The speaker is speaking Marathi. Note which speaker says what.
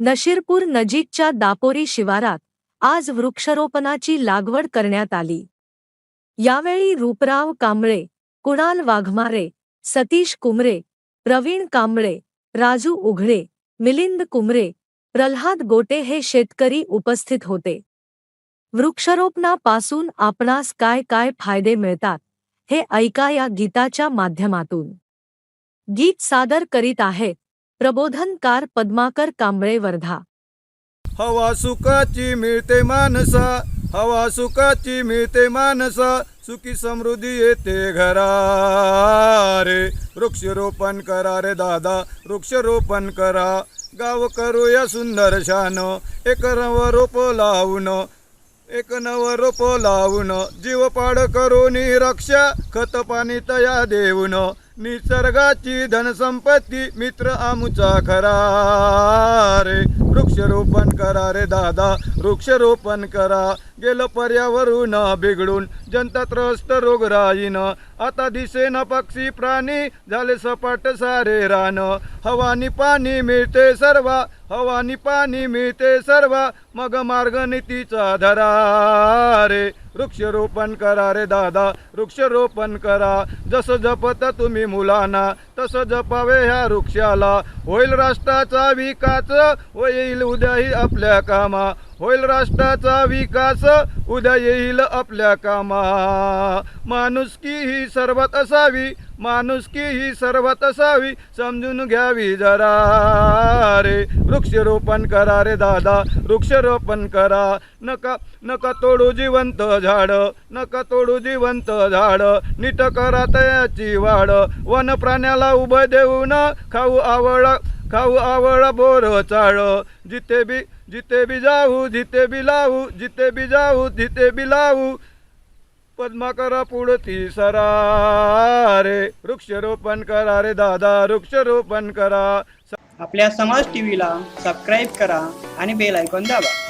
Speaker 1: नशीरपूर नजीकच्या दापोरी शिवारात आज वृक्षारोपणाची लागवड करण्यात आली. यावेळी रूपराव कांबळे कुणाल वाघमारे सतीश कुमरे प्रवीण कांबळे राजू उघडे मिलिंद कुमरे प्रल्हाद गोटे हे शेतकरी उपस्थित होते. वृक्षारोपणापासून आपणास काय काय फायदे मिळतात हे ऐका या गीताच्या माध्यमातून. गीत सादर करीत आहेत प्रबोधनकार पद्माकर कांबळे वर्धा.
Speaker 2: हवा सुखाची मिळते माणसा हवा सुखाची मिळते माणसा सुखी समृद्धी येते घरा रे वृक्षरोपण करा रे दादा वृक्षरोपण करा. गाव करूया सुंदर शान एक नव रोप लावून एक नव रोप लावून. जीव पाड करून रक्षा खत पाणी तया देऊन. निसर्गाची धनसंपत्ती मित्र आमुचा खरा रे. वृक्षरोपण करा रे दादा वृक्षरोपण करा. गेलं पर्यावरण बिघडून जनता त्रस्त रोगराईनं आता दिसेन पक्षी प्राणी झाले सपाट सारे रान. हवानी पाणी मिळते सर्व हवानी पाणी मिळते सर्व. मग मार्ग नीतीचा धरा रे. वृक्षरोपण करा रे दादा वृक्षरोपण करा. जसं जपत तुम्ही मुलांना तसं जपावे ह्या वृक्षाला. होईल राष्ट्राचा विकास होईल उद्याही आपल्या कामा. होईल राष्ट्राचा विकास उद्या येईल आपल्या कामा माणुसकी ही सर्वात असावी माणुसकी ही सर्वात असावी समजून घ्यावी जरा. रे वृक्षरोपण करा रे दादा वृक्षरोपण करा. नका नका तोडू जिवंत झाड नका तोडू जिवंत झाड. नीट करा तयाची वाढ. वन प्राण्याला उभं देऊन खाऊ आवड खाऊ आवळ बोर चाळ. जिथे बी जिथे बी जाऊ जिथे बी लावू जिथे बी जाऊ जिथे बी लावू. पद्मा करा पुढती सरा रे. वृक्षरोपण करा रे दादा वृक्षरोपण करा.
Speaker 3: आपल्या समाज टीव्हीला सबस्क्राईब करा आणि बेल ऐकून दाबा.